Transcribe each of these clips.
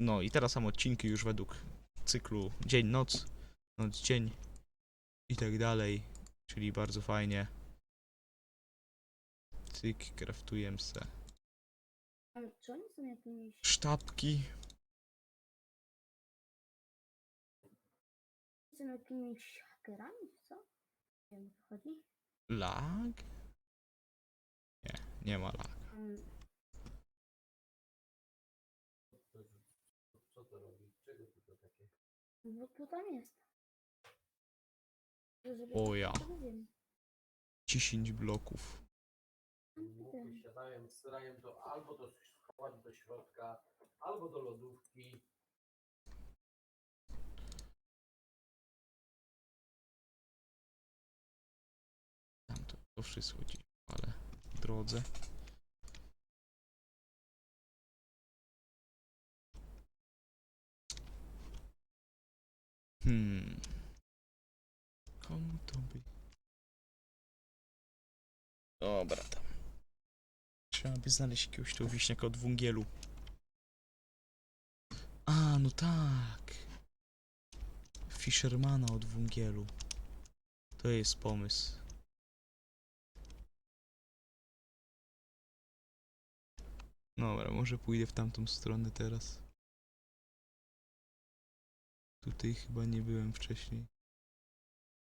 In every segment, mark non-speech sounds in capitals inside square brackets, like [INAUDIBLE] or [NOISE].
No i teraz są odcinki już według cyklu dzień-noc, noc-dzień i tak dalej, czyli bardzo fajnie. Cyk, craftuję se Ale czy oni są jakimiś... sztabki. Są jakimiś hakerami, co? Nie wiem, chodzi. Lag? Nie, nie ma lag. Um, bo to tam jest. Żeby O ja. wiem. 10 bloków. Tam Siadają, starają to albo do schować do środka, albo do lodówki. Tam to, to wszystko ci, ale w drodze. Hmm. Komu to by... Dobra tam. Trzeba by znaleźć jakiegoś tu wiśniaka od węgielu. A, no tak. Fishermana od węgielu. To jest pomysł. Dobra, może pójdę w tamtą stronę teraz. Tutaj chyba nie byłem wcześniej.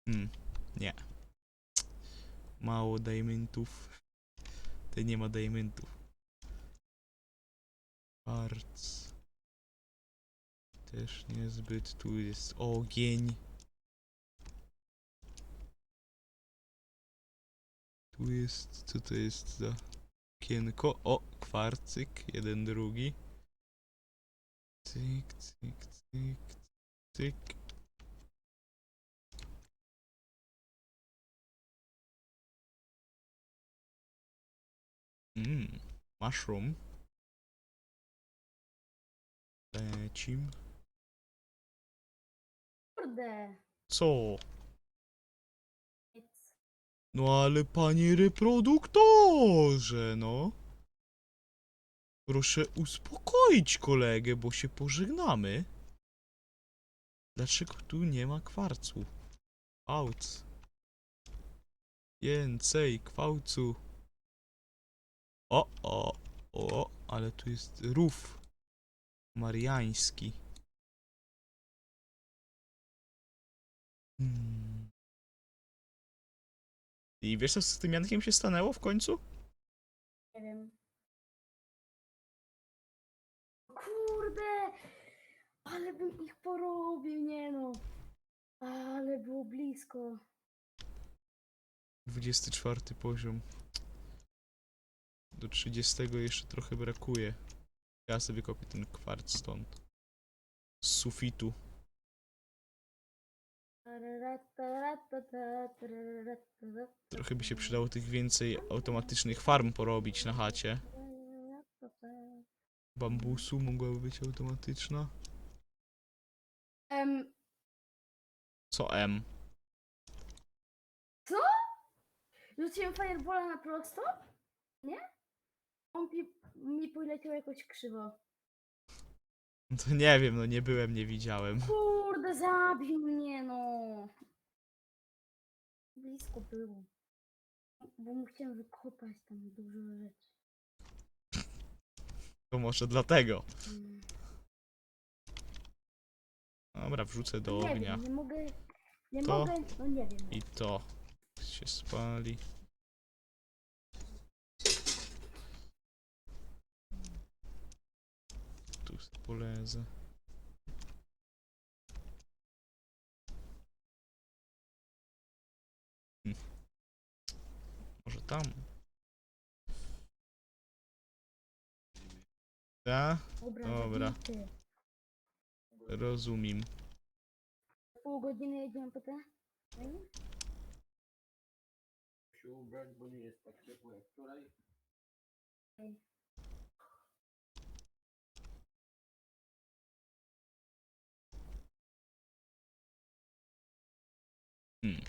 Hmm, nie. Mało diamentów. Tutaj nie ma diamentów. Parts. Też niezbyt. Tu jest ogień. Tu jest, co to jest za okienko? O, kwarcyk, jeden, drugi. Cyk, cyk, cyk, cyk. Mmm, mushroom. Lecim. Kurde! Co? Nic. No ale panie reproduktorze, no. Proszę uspokoić kolegę, bo się pożegnamy. Dlaczego tu nie ma kwarcu? Kwarc. Więcej kwałcu. O, o, o, ale tu jest rów. Mariański. Hmm. I wiesz co z tym Jankiem się stanęło w końcu? Nie wiem. Kurde! Ale bym ich porobił, nie no. Ale było blisko. 24 poziom. Do 30 jeszcze trochę brakuje. Ja sobie kopię ten kwarc stąd. Z sufitu. Trochę by się przydało tych więcej automatycznych farm porobić na chacie. Bambusu mogłaby być automatyczna. Em, Co M? rzuciłem firebola na prosto? Nie? On pi- mi poleciał jakoś krzywo. No to nie wiem, no nie byłem, nie widziałem. Kurde, zabił mnie, no. Blisko było. Bo mu chciałem wykopać tam dużo rzeczy. To może dlatego. Mm. Dobra, wrzucę do nie ognia. wiem, nie mogę. Nie To mogę, no nie wiem. I to się spali. Tu polezę. Hm. Może tam? Ja? Dobra, Dobra. Rozumiem. Pół godziny jedziemy po te? No Się ubrać, bo nie jest tak ciepło jak wczoraj. Okej. Hmm.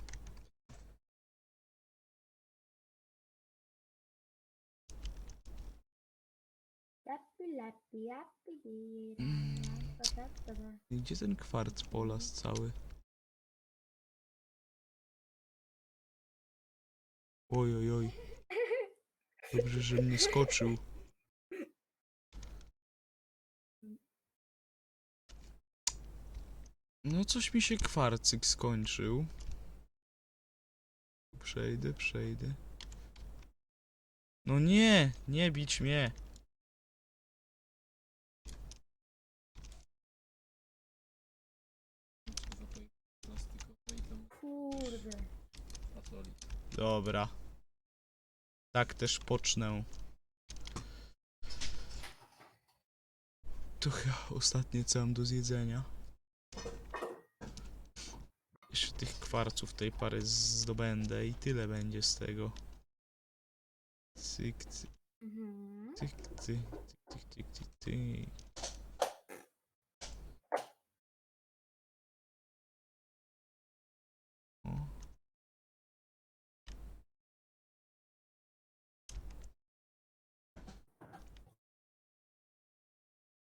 Lappy, lappy, lappy, Gdzie ten kwarc polas cały? Oj, oj, oj. Dobrze, że mnie skoczył. No coś mi się kwarcyk skończył. Przejdę, przejdę. No nie, nie bić mnie. Kurde. Dobra. Tak też pocznę. To chyba ostatnie co mam do zjedzenia. Jeszcze tych kwarców tej pary zdobędę i tyle będzie z tego. Cyk, cyk, Mhm. cyk, cyk, cyk, cyk, cyk, cyk.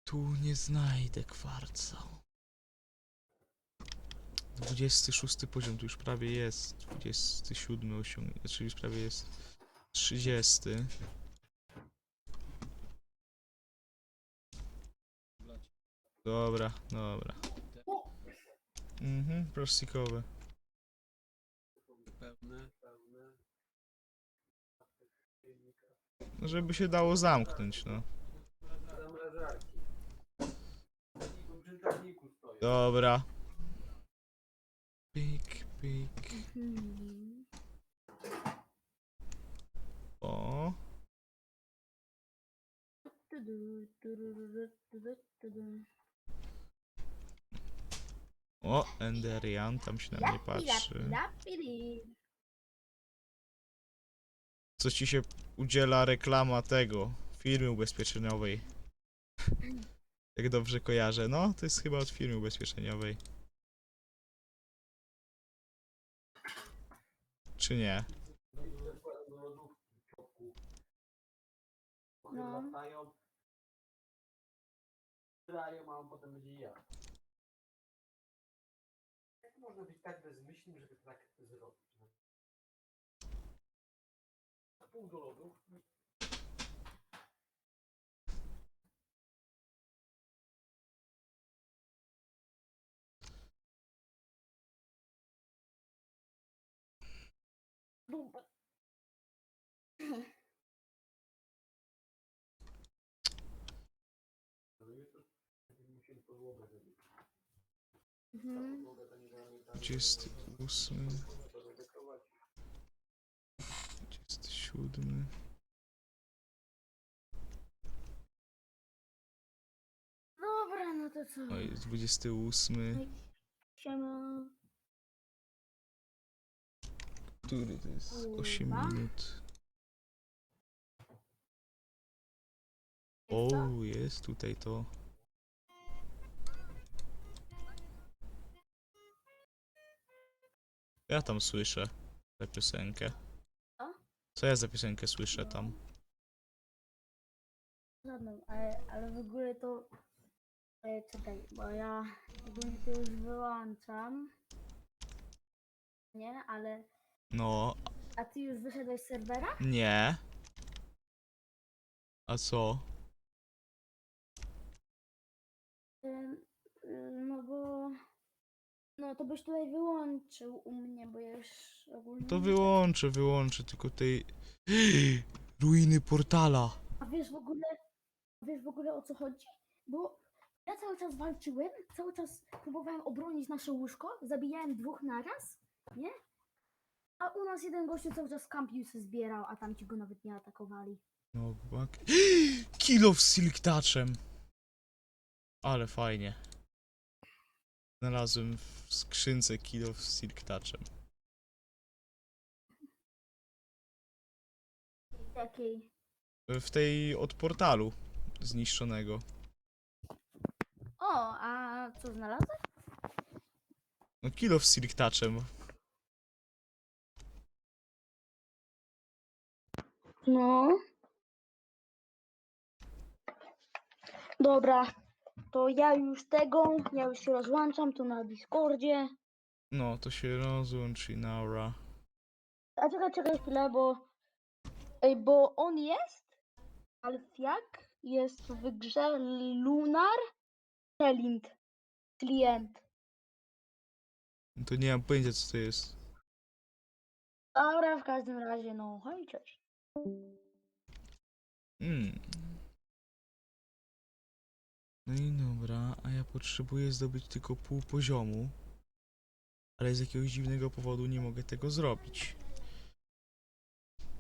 Tu nie znajdę kwarca. 26 poziom tu już prawie jest. 27 osiągnięty, czyli już prawie jest 30. Dobra, dobra. Mhm, plastikowe. Pełne, pełne. Żeby się dało zamknąć, no. Dobra. Pik, pik. Mhm. O. Tudu, tururu, tudu, tudu. O, Enderian tam się na mnie Lapi, patrzy. lapi, lapi, li. Co ci się udziela reklama tego firmy ubezpieczeniowej? Jak dobrze kojarzę. No, to jest chyba od firmy ubezpieczeniowej. Czy nie? No. Jak można być tak bezmyślnym, żeby tak zrobić? Pół do lodówki. Zrobić. Mhm. Podłogę to nie da- nie da- 28, to zadekować. 27. Dobra, no to co? O, jest 28. Siema. Który to jest? 8 Kurwa. minut. O, jest tutaj to. Ja tam słyszę tę piosenkę. Co? Co ja za piosenkę słyszę tam? Żadną, ale, ale w ogóle to... E, czekaj, bo ja ogólnie to już wyłączam. Nie, ale... No, A ty już wyszedłeś z serwera? nie. A co? Ym, y, No bo... No to byś tutaj wyłączył u mnie, bo ja już ogólnie... To wyłączę, wyłączę tylko tej... [GASPS] Ruiny portala. A wiesz w ogóle... Wiesz w ogóle o co chodzi? Bo ja cały czas walczyłem, cały czas próbowałem obronić nasze łóżko, zabijałem dwóch naraz, nie? A u nas jeden gościu cały czas kampił się zbierał, a tamci go nawet nie atakowali. No, bak. Kilo z Silk Touchem. Ale fajnie. Znalazłem w skrzynce kilo z Silk Touchem. Takiej. W tej od portalu zniszczonego. O, a co znalazłeś? No kilo z Silk Touchem. No. Dobra. to ja już tego, ja już się rozłączam tu na Discordzie. No, to się rozłączy, Naura. A czekaj, czekaj chwilę, bo... Ej, bo on jest, Alfiak, jest w grze Lunar Challenge Klient. To nie mam pojęcia, co to jest. Dobra, w każdym razie, no, hej, cześć. Mm. No i dobra, a ja potrzebuję zdobyć tylko pół poziomu. Ale z jakiegoś dziwnego powodu nie mogę tego zrobić.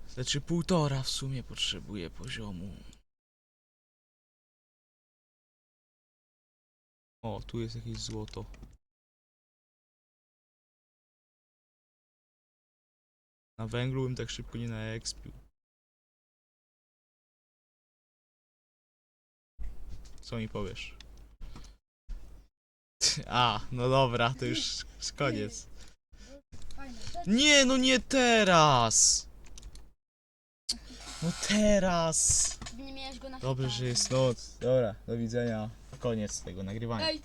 Znaczy półtora w sumie potrzebuję poziomu. O, tu jest jakieś złoto. Na węglu bym tak szybko nie naekspił. Co mi powiesz? A, no dobra, to już koniec. Nie, no nie teraz! No teraz! Nie miałeś go na Dobrze, że jest noc. Dobra, do widzenia. Koniec tego nagrywania. Ej,